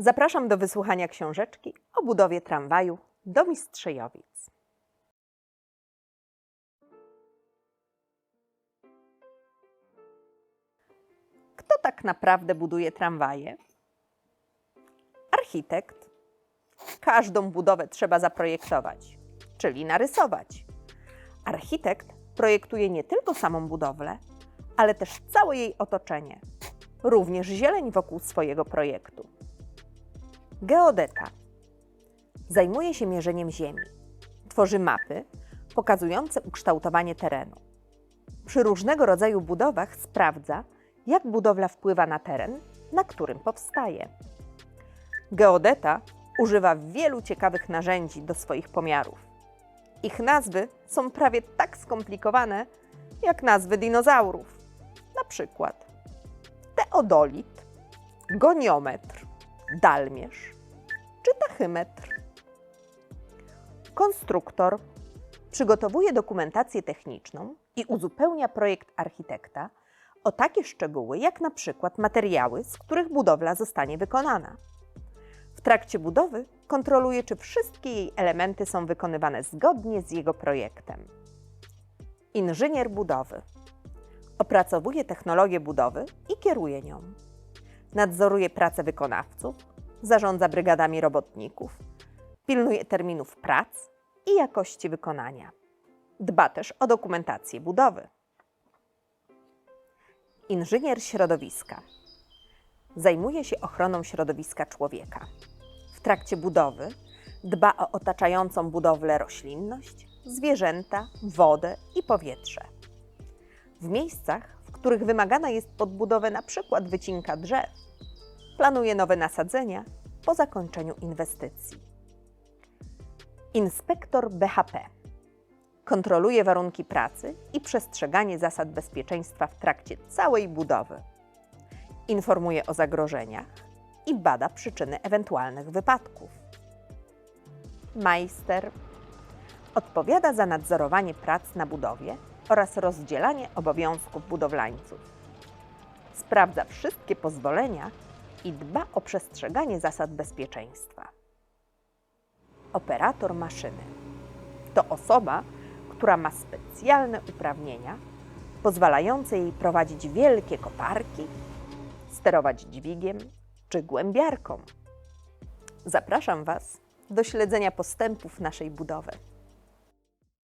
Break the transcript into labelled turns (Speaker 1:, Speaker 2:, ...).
Speaker 1: Zapraszam do wysłuchania książeczki o budowie tramwaju do Mistrzejowic. Kto tak naprawdę buduje tramwaje? Architekt. Każdą budowę trzeba zaprojektować, czyli narysować. Architekt projektuje nie tylko samą budowlę, ale też całe jej otoczenie, również zieleń wokół swojego projektu. Geodeta zajmuje się mierzeniem ziemi. Tworzy mapy pokazujące ukształtowanie terenu. Przy różnego rodzaju budowach sprawdza, jak budowla wpływa na teren, na którym powstaje. Geodeta używa wielu ciekawych narzędzi do swoich pomiarów. Ich nazwy są prawie tak skomplikowane, jak nazwy dinozaurów. Na przykład teodolit, goniometr, dalmierz czy tachymetr. Konstruktor przygotowuje dokumentację techniczną i uzupełnia projekt architekta o takie szczegóły, jak na przykład materiały, z których budowla zostanie wykonana. W trakcie budowy kontroluje, czy wszystkie jej elementy są wykonywane zgodnie z jego projektem. Inżynier budowy opracowuje technologię budowy i kieruje nią. Nadzoruje pracę wykonawców, zarządza brygadami robotników, pilnuje terminów prac i jakości wykonania. Dba też o dokumentację budowy. Inżynier środowiska zajmuje się ochroną środowiska człowieka. W trakcie budowy dba o otaczającą budowlę roślinność, zwierzęta, wodę i powietrze. W miejscach, w których wymagana jest podbudowę np. wycinka drzew, planuje nowe nasadzenia po zakończeniu inwestycji. Inspektor BHP kontroluje warunki pracy i przestrzeganie zasad bezpieczeństwa w trakcie całej budowy. Informuje o zagrożeniach i bada przyczyny ewentualnych wypadków. Majster odpowiada za nadzorowanie prac na budowie oraz rozdzielanie obowiązków budowlańców. Sprawdza wszystkie pozwolenia i dba o przestrzeganie zasad bezpieczeństwa. Operator maszyny to osoba, która ma specjalne uprawnienia pozwalające jej prowadzić wielkie koparki, sterować dźwigiem czy głębiarką. Zapraszam Was do śledzenia postępów naszej budowy.